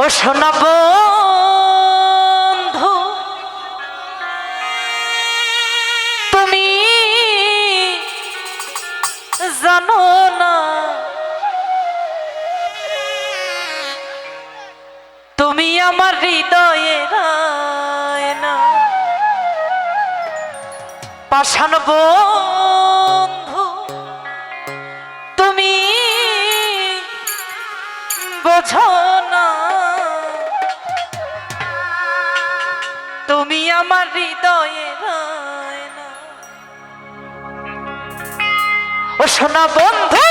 ও বন্ধু তুমি জানো না। তুমি আমার হৃদয়ে না। পাষাণ বন্ধু তুমি বোঝো না। শোনা বন্ধু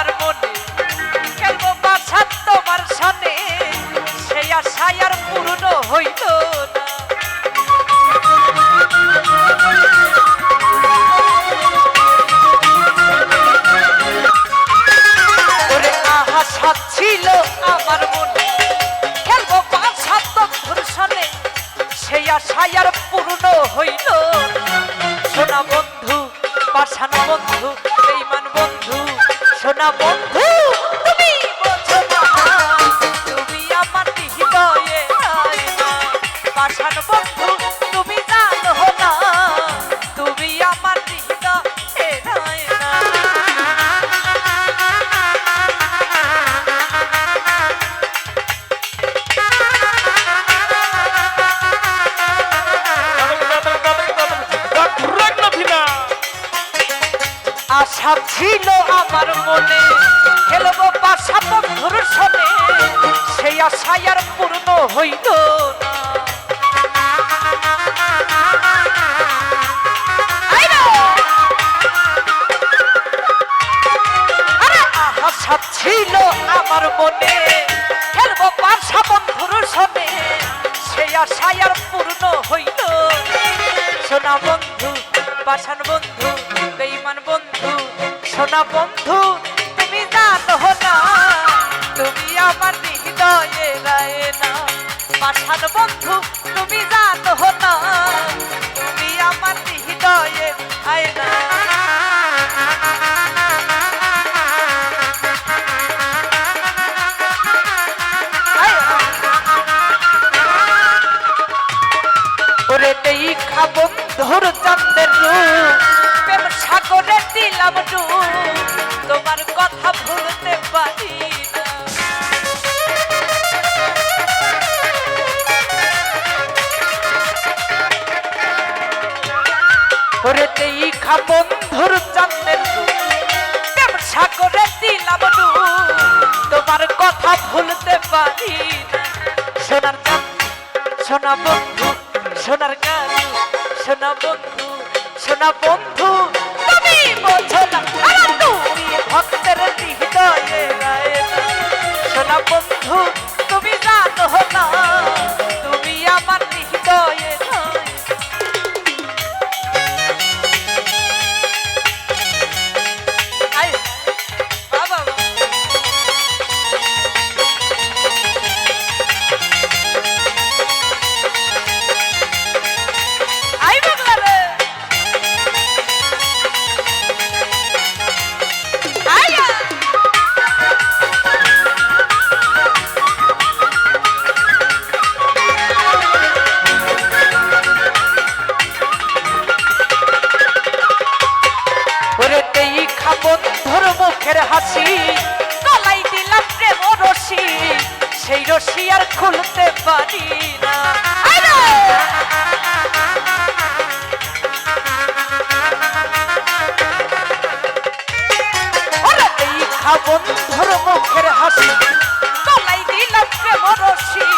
আমার মনে খেলব বাছা তোমার সামনে সেই আশাই ছিল আমার মনে। খেলব বাসা বন্ধুর সনে, সেই আশাই আর পূর্ণ হইল না। ছিল আমার মনে। খেলব বাসা বন্ধুর সনে, সেই আশাই আর পূর্ণ হইল সোনা বন্ধু বাসান বন্ধু সোনা বন্ধু, তুমি জানো না, তুমি আমার হৃদয়ে রায় না। পাঠান বন্ধু, তুমি জানো না, তুমি আমার হৃদয়ে আয় না। তোমার কথা ভুলতে তোমার কথা ভুলতে সোনা বন্ধু সোনা বন্ধু সোনা বন্ধু। বোঝো না তুমি ভক্তের হৃদয়ে রায় না। সোনা বন্ধু তুমি জানো না। মুখের হাসি গলাই দিলাম প্রেম রশি, সেই রশি আর খুলতে পারি না আরে! ওরে এই খাব ধর মুখের হাসি গলাই দিলাম প্রেম রশি,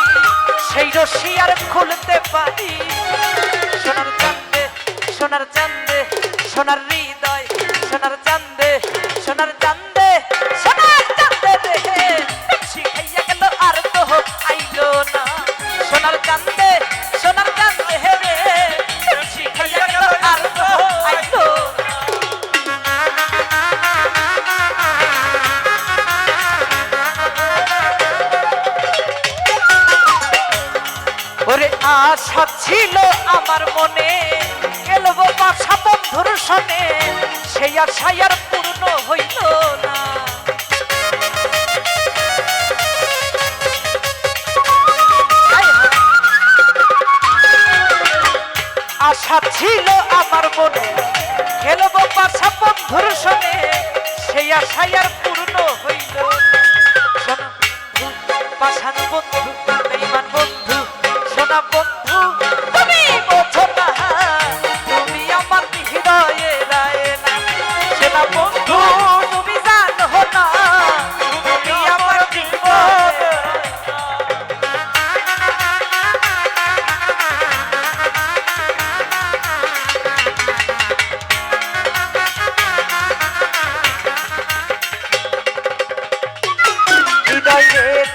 সেই রশি আশা ছিল আমার মনে খেলব বাসা বন্ধুর সনে। সেই আশাই আর পূর্ণ হইল না। আশা ছিল আমার মনে। খেলব পাশা বন্ধুর সনে সেই আশাই আর পূর্ণ হইল শোনো পাষাণ বন্ধু বেঈমান বন্ধু। সোনা বন্ধু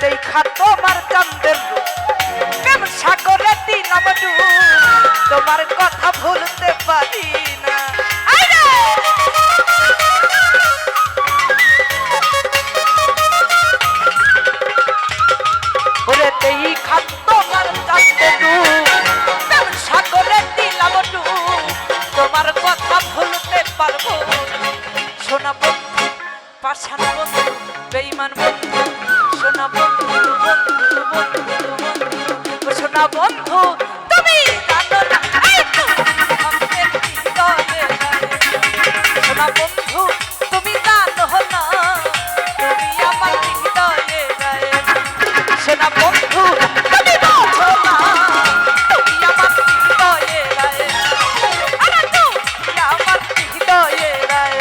দেখা তোমার চান্দের রূপ। প্রেম সাগরে দিলাম তোমার কথা ভুলতে পারি না। দেখা তোমার চান্দের রূপ। প্রেম সাগরে দিলাম তোমার কথা ভুলতে পারব না। সোনা বন্ধু বন্ধু বন্ধু বন্ধু। সোনা বন্ধু, তুমি জানো না। সোনা বন্ধু, তুমি জানো না। তুমি আমার হৃদয়ে সোনা বন্ধু, তুমি বোঝো না। আমার হৃদয়ে রায়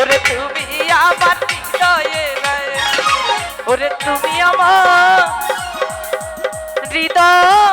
ওরে তুমি আমার হৃদয়ে তুমি আমার হৃদয়।